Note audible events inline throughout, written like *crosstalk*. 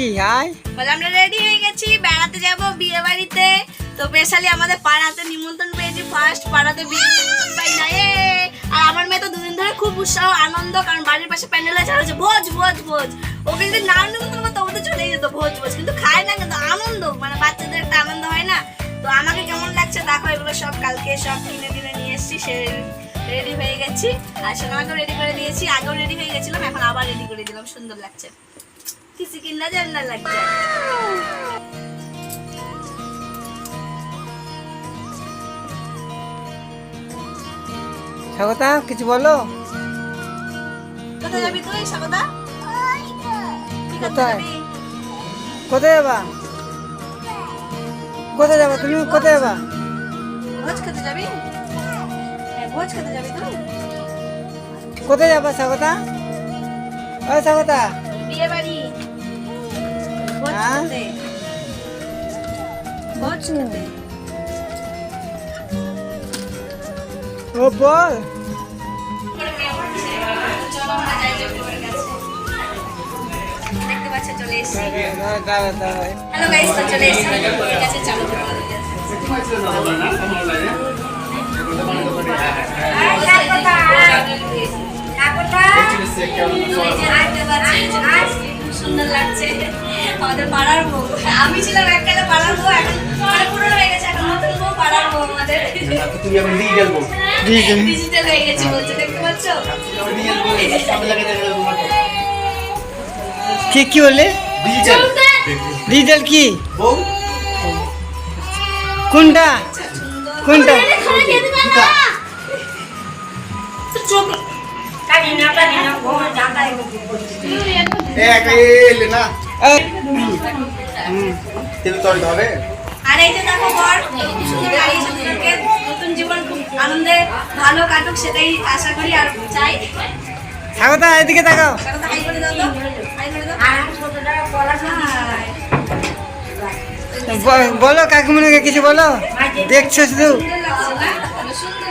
কি? হাই বলে আমরা রেডি হয়ে গেছি, বেড়াতে যাব বিয়ে বাড়িতে তো স্পেশালি আমাদের পাড়াতে নিমন্ত্রণ পেয়েছি ফার্স্ট পাড়াতে বিয়ে পাই না। এ, আর আমার মেয়ে তো দুদিন ধরে খুব উৎসাহ আনন্দ, কারণ বাড়ির পাশে প্যান্ডেল আছে ভোজ ভোজ ভোজ। ওকে যদি নাম নিমন্ত্রণ করতো ও চলে যেত, ভোজ ভোজ। কিন্তু খায় না, কিন্তু আনন্দ মানে বাচ্চাদের একটা আনন্দ হয় না। তো আমাকে কেমন লাগছে দেখো, এগুলো সব কালকে সব কিনে টিনে নিয়ে এসেছি, সে রেডি হয়ে গেছি। আর সোনামাকেও রেডি করে দিয়েছি, আগেও রেডি হয়ে গেছিলাম, এখন আবার রেডি করে দিলাম, সুন্দর লাগছে। কিছু কিনা জানা লাগছে স্বাগতা কিছু বলো? কোথায় কোথায়? যাবা? কোথায় যাবা তুমি? কোথায় যাবা? যাবি? যাবি কোথায় যাবা স্বাগতা ও স্বাগতা বিয়ে বাড়ি। ভোজ? খেতে ভোজ খেতে ও বল চলো আমরা যাই যে বউয়ের কাছে। দেখতে পাচ্ছ চলে এসেছি হ্যালো গাইস তো চলে এসেছি কাছে চলো সুন্দর লাগছে। আমাদের পাড়ার বউ। আমি ছিলাম এককালে পাড়ার বউ এখন মানে পুরনো হয়ে গেছে এখন নতুন বউ পাড়ার বউ আমাদের। তুমি এখন ডিজিটাল বল ডিজিটাল হয়ে গেছে বলছে দেখতে পাচ্ছ? কি কি বললে? ডিজিটাল ডিজিটাল কি? বউ। কোনটা? কোনটা? না। এই, তেল তরকারি হবে আর এই যে দেখো বর সুন্দর লাগিয়েছে দুজনকে নতুন জীবন খুব আনন্দে ভালো কাটুক সেটাই আশা করি আর চাই। স্বাগতা এদিকে তাকাও। বলো কিছু বলো। দেখছ শুধু। সুন্দর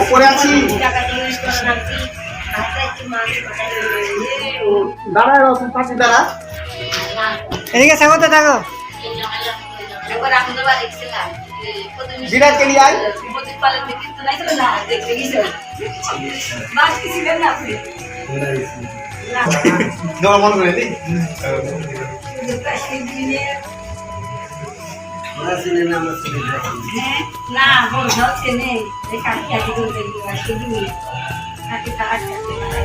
ওপরে আছি। দাঁড়া পাশে। দাঁড়া। এদিকে স্বাগতা তাকাও বিরাটকে নিয়ে আয়। *laughs* মনে করে দিই *laughs* না বল হচ্ছে নেই এই কাকি কাকি বলতে গিয়ে কাকি করতে পারে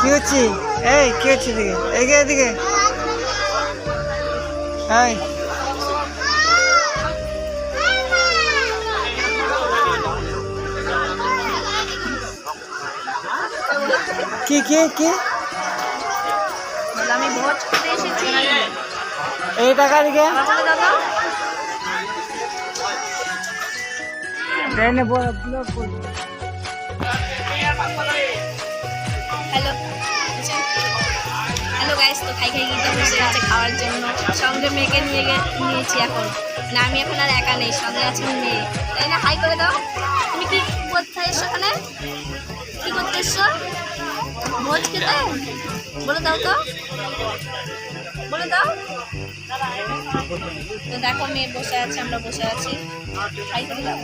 কি হচ্ছে? এই, কি হচ্ছে এদিকে? এদিকে এদিকে। এই। কি কি কি? আমি ভোজ খেতে এসেছি। এই টাকা দিকে। ট্রেনে ব্লক করব হ্যালো হ্যালো গাইস তো খাই খাই গিয়ে বসে আছে খাওয়ার জন্য। সঙ্গে মেয়েকে নিয়ে নিয়েছি এখন। না আমি এখন আর একা নেই সঙ্গে আছে মেয়ে। তাই না? হাই করে দাও। তুমি কি করতে এসছো এখানে? কি করতে ভোজ খেতে বলে দাও তো। বলে দাও। তো দেখো, মেয়ে বসে আছে, আমরা বসে আছি। খাই করে দাও।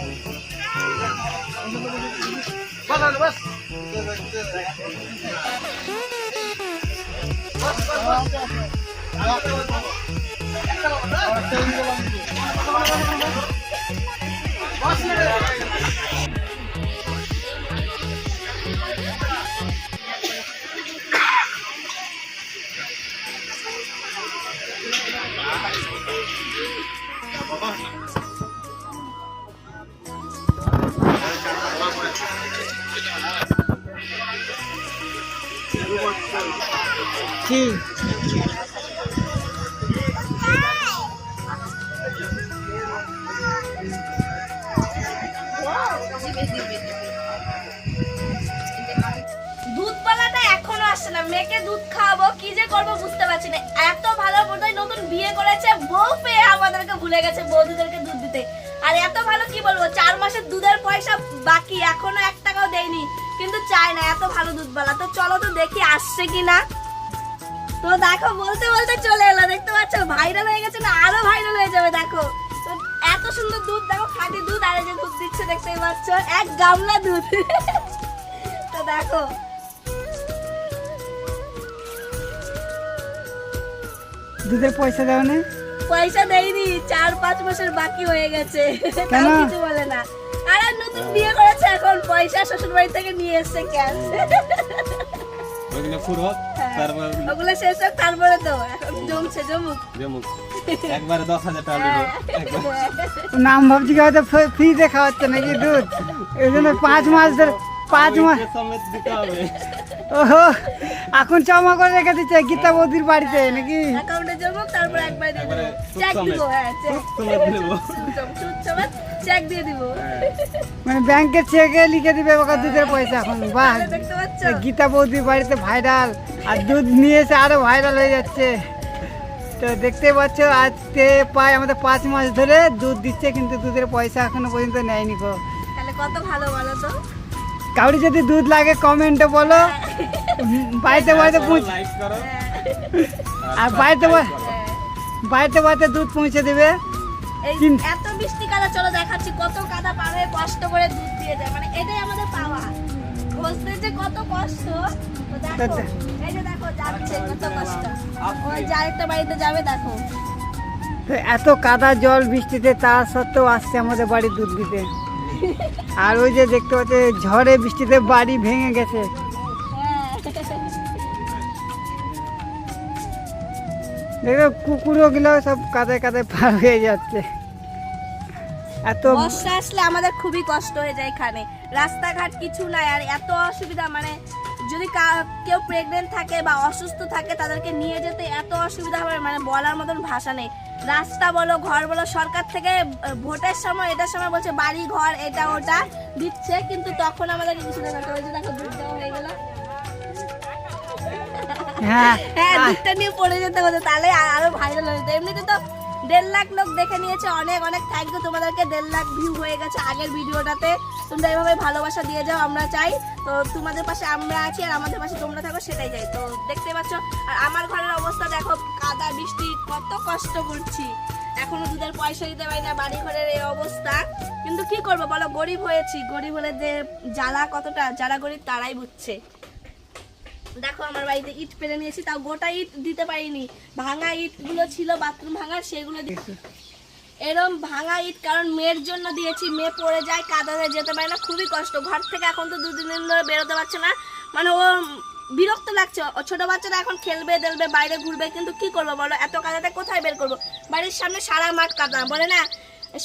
কি? দুধওয়ালাটা এখনও আসছে না। মেয়েকে দুধ খাওয়াবো, কি যে করব বুঝতে পারছি না। এত ভালো বোধহয় নতুন বিয়ে করেছে পেয়ে আমাদেরকে ভুলে গেছে দুধ দিতে। আর এত ভালো কি বলব, চার মাসের দুধের পয়সা বাকি, এখনও এক টাকাও দেয়নি। কিন্তু চাই না এত ভালো দুধওয়ালা। তো চলো তো দেখি আসছে কি না তো দেখো বলতে বলতে চলে এলো। দেখতে পাচ্ছ? ভাইরাল হয়ে গেছে না? আরও ভাইরাল হয়ে যাবে দেখো। এত সুন্দর দুধ দেখো খাঁটি দুধ আর যে দুধ দিচ্ছে দেখতেই পাচ্ছ? এক গামলা দুধ। তো দেখো। দুধের পয়সা দাও না। পয়সা দেয়নি চার পাঁচ মাসের বাকি হয়ে গেছে। তাও কেন? কিছু বলে না। আর নতুন বিয়ে করেছে এখন পয়সা শ্বশুর বাড়ি থেকে নিয়ে এসছে ক্যাশ তারপর ওগুলো শেষ হোক তারপরে তো এখন জমছে জমুক। জমুক। একবারে দশ হাজার টাকা নাম ভাবছি কি হয়তো ফ্রি- ফ্রিতে খাওয়াচ্ছে নাকি দুধ? এই জন্য পাঁচ মাস ধরে পাঁচ মাস সমেত দিতে হবে? ওহো এখন জমা করে রেখে দিচ্ছে গীতা বৌদির বাড়িতে নাকি? অ্যাকাউন্টে জমুক তারপর একবার দিয়ে একবারে দেবো চেক দিব হ্যাঁ চেক সমেত দেবো। চেক দিয়ে দিব। মানে ব্যাংকের চেকে লিখে দিবে ওকে দুধের পয়সা এখন। বাহ গীতা বৌদির বাড়িতে ভাইরাল আর দুধ নিয়ে এসে আরও ভাইরাল হয়ে যাচ্ছে। তো দেখতে পাচ্ছ আজকে প্রায় আমাদের পাঁচ মাস ধরে দুধ দিচ্ছে কিন্তু দুধের পয়সা এখনও পর্যন্ত নেয়নি গো। তাহলে কত ভালো বলো তো? কাউরি যদি দুধ লাগে কমেন্টে বলো। বাড়িতে বাড়িতে পৌঁছে আর বাড়িতে। বাড়িতে বাড়িতে দুধ পৌঁছে দেবে। এত বৃষ্টি কাদা চলো দেখাচ্ছি কত কাদা পার হয়ে কষ্ট করে দুধ দিয়ে যায় মানে এটাই আমাদের পাওয়া। ঘষতে যে কত কষ্ট। দেখো এই যে দেখো যাচ্ছে কত কষ্ট। ওই যে আরেকটা বাড়িতে যাবে দেখো। তো এত কাদা জল বৃষ্টিতে তা সত্ত্বেও আসছে আমাদের বাড়ি দুধ দিতে। আর ওই যে দেখতে পাচ্ছি ঝড়ে বৃষ্টিতে বাড়ি ভেঙে গেছে। দেখো কুকুরও গুলো সব কাদায় কাদায় পার হয়ে যাচ্ছে। এত বর্ষা আসলে আমাদের খুবই কষ্ট হয়ে যায় এখানে। রাস্তাঘাট কিছু নাই, আর এত অসুবিধা মানে যদি কেউ প্রেগনেন্ট থাকে বা অসুস্থ থাকে, তাদেরকে নিয়ে যেতে এত অসুবিধা হবে মানে বলার মতন ভাষা নেই। রাস্তা বলো ঘর বলো সরকার থেকে ভোটের সময় এটার সময় বলছে বাড়ি ঘর এটা ওটা দিচ্ছে কিন্তু তখন আমাদের কিছু। ওই দেখো দুধ দেওয়া হয়ে গেল হ্যাঁ হ্যাঁ দুধটা নিয়ে পড়ে যেতে হতো তাহলে আরও ভাইরাল হয়ে যেত এমনিতে তো দেড় লাখ লোক দেখে নিয়েছে, অনেক অনেক থ্যাংক ইউ তোমাদেরকে। দেড় লাখ ভিউ হয়ে গেছে আগের ভিডিওটাতে। তোমরা এভাবে ভালোবাসা দিয়ে যাও, আমরা চাই। তো তোমাদের পাশে আমরা আছি আর আমাদের পাশে তোমরা থাকো, সেটাই চাই। তো দেখতে পাচ্ছ, আর আমার ঘরের অবস্থা দেখো, কাদা বৃষ্টি, কত কষ্ট করছি। এখনও দুধের পয়সা দিতে পারি না, বাড়ি ঘরের এই অবস্থা। কিন্তু কি করব বলো, গরিব হয়েছি। গরিব হলে যে জ্বালা কতটা, যারা গরিব তারাই বুঝছে। দেখো আমার বাড়িতে ইট পেরে নিয়েছি, তাও গোটা ইট দিতে পারিনি। ভাঙা ইটগুলো ছিল, বাথরুম ভাঙার সেগুলো এরম ভাঙা ইট কারণ মেয়ের জন্য দিয়েছি, মেয়ে পড়ে যায় কাদাতে যেতে পারে না, খুবই কষ্ট। ঘর থেকে এখন তো দুদিন দিন ধরে বেরোতে পারছে না। মানে ও বিরক্ত লাগছে। ও ছোট বাচ্চারা এখন খেলবে, দেলবে, বাইরে ঘুরবে, কিন্তু কি করব বলো? এত কাদাতে কোথায় বের করব? বাড়ির সামনে সারা মাঠ কাদা, বলে না?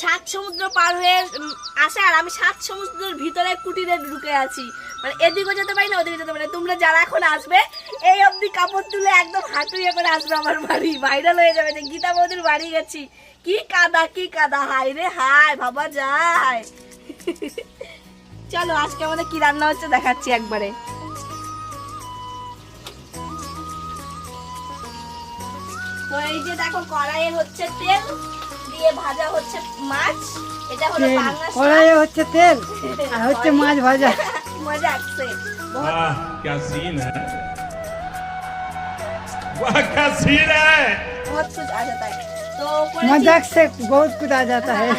সাত সমুদ্র পার হয়ে আসে, আর আমি সাত সমুদ্রের ভিতরে কুটিরে ঢুকে আছি। মানে এদিকে যেতে পারি না, ওদিকে যেতে পারি না। তোমরা যারা এখন আসবে, এই অবধি কাপড় তুলে একদম হাঁটু ইয়ে করে আসবে আমার বাড়ি। ভাইরাল হয়ে যাবে যে গীতা বৌদির বাড়ি গেছি। কি কাদা কি কাদা হাই রে হাই বাবা যায়। চলো, আজকে আমাদের কি রান্না হচ্ছে দেখাচ্ছি একবারে। এই যে দেখো, কড়াইয়ে হচ্ছে তেল। দিয়ে ভাজা হচ্ছে মাছ এটা হলো তেল পাঙ্গাস মাছ। কড়াইয়ে হচ্ছে তেল আর হচ্ছে মাছ ভাজা *laughs* মজা আসছে वाह क्या सीन है वाह क्या सीन है बहुत कुछ आ जाता है তো করেছি- मजाक से बहुत कुछ आ जाता है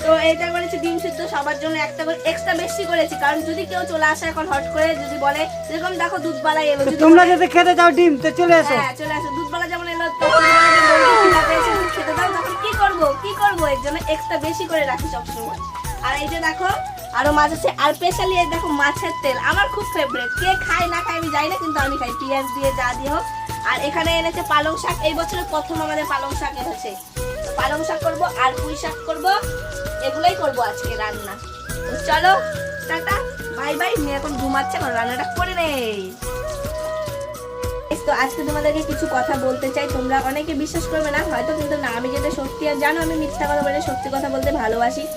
তো এটা করেছি ডিম সিদ্ধ সবার জন্য একটা করে এক্সট্রা বেশি করেছি কারণ যদি কেউ চলে আসে এখন হট করে যদি বলে যেরকম দেখো দুধবালা এলো তো যদি তোমরা বলে- যদি খেতে চাও ডিম তো চলে এসো হ্যাঁ চলে আসো দুধবালা যেমন এলো তো দুধবালা যে বলবে, "খিদাতে এসে দুধ খেতে দাও তখন কি করব কি করব? এর জন্য এক্সট্রা বেশি করে রাখি সবসময়। আর এই যে দেখো, আরও মাছ আছে, আর স্পেশালি দেখো মাছের তেল। আমার খুব ফেভারিট কে খায়, না খায় আমি জানি না, কিন্তু আমি খাই। পেঁয়াজ দিয়ে, যা দিয়ে হোক। আর এখানে এনেছে পালং শাক। এই বছরের প্রথম আমাদের পালং শাক এনেছে। পালং শাক করব আর পুঁই শাক করব। এগুলোই করব আজকে রান্না। চলো, টাটা। Bye bye. মেয়ে এখন ঘুমাচ্ছে, এখন রান্নাটা করে নেই। তো আজকে তোমাদেরকে কিছু কথা বলতে চাই। তোমরা অনেকে বিশ্বাস করবে না, হয়তো কিন্তু না, আমি যেটা সত্যি আর জানো, আমি মিথ্যা কথা বলে সত্যি কথা বলতে ভালোবাসি।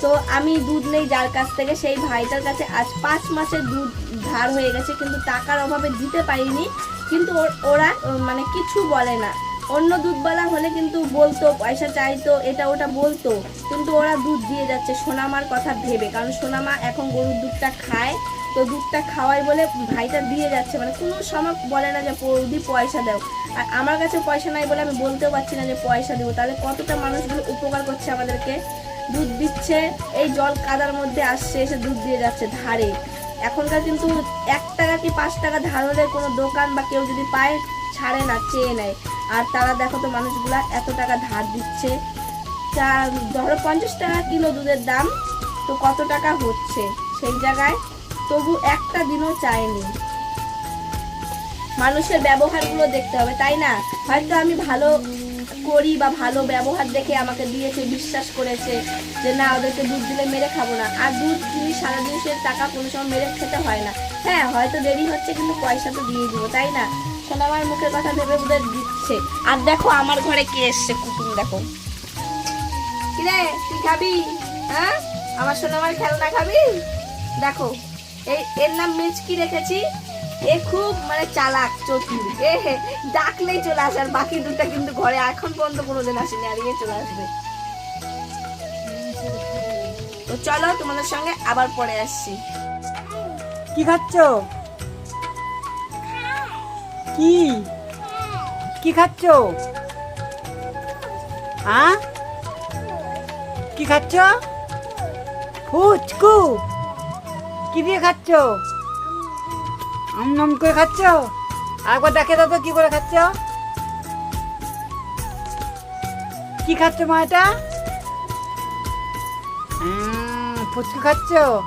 তো আমি দুধ নেই যার কাছ থেকে, সেই ভাইটার কাছে আজ পাঁচ মাসের দুধ ধার হয়ে গেছে, কিন্তু টাকার অভাবে দিতে পারিনি। কিন্তু ওর- মানে কিছু বলে না। অন্য দুধওয়ালা হলে কিন্তু বলতো, পয়সা চাইতো, এটা ওটা বলতো, কিন্তু ওরা দুধ দিয়ে যাচ্ছে, সোনামার কথা ভেবে। কারণ সোনামা এখন গরুর দুধটা খায়। তো দুধটা খাওয়াই বলে ভাইটা দিয়ে যাচ্ছে। মানে কোনো সময় বলে না যে বৌদি পয়সা দাও। আর আমার কাছে পয়সা নাই বলে আমি বলতেও পারছি না যে, পয়সা দেবো। তাহলে কতটা মানুষগুলো উপকার করছে আমাদেরকে? দুধ দিচ্ছে, এই জল কাদার মধ্যে আসছে, এসে দুধ দিয়ে যাচ্ছে ধারে। এখনকার কিন্তু এক টাকা কি পাঁচ টাকা ধার হলে কোনো দোকান বা কেউ যদি পায়, ছাড়ে না, চেয়ে নেয়। আর তারা দেখো তো মানুষগুলা এত টাকা ধার দিচ্ছে। তা ধরো পঞ্চাশ টাকা কিলো দুধের দাম, তো কত টাকা হচ্ছে? সেই জায়গায় তবু একটা দিনও চায়নি মানুষের ব্যবহারগুলো দেখতে হবে, তাই না? হয়তো আমি ভালো করি বা ভালো ব্যবহার দেখে আমাকে দিয়েছে, বিশ্বাস করেছে যে না, ওদেরকে দুধ দিলে মেরে খাব না। আর দুধ কিনি সারা দিনের টাকা কোনো সময় মেরে খেতে হয় না। হ্যাঁ হয়তো দেরি হচ্ছে কিন্তু পয়সা তো দিয়ে দিব, তাই না? সোনামার মুখের কথা ভেবে ওদের দিচ্ছে। আর দেখো, আমার ঘরে কে এসছে? কুটুম, দেখো। কিরে, তুই খাবি? হ্যাঁ? আমার সোনামার খেলনা খাবি? দেখো। এই, এর নাম মিচকি রেখেছি? এ খুব মানে চালাক, চতুর। এ ডাকলেই চলে আসে, আর বাকি দুটা কিন্তু ঘরে এখন পর্যন্ত কোনোদিন আসেনি, আর ইয়ে চলে আসবে। তো চলো, তোমাদের সঙ্গে আবার পরে আসছি। কি খাচ্ছ? কি? কি খাচ্ছ? হ্যাঁ কি খাচ্ছ? ফুচকু। কি দিয়ে খাচ্ছ আম নাম করে খাচ্ছ একবার দেখে দাও তো কি করে খাচ্ছ কি খাচ্ছ মা এটা উম, ফুচকু খাচ্ছ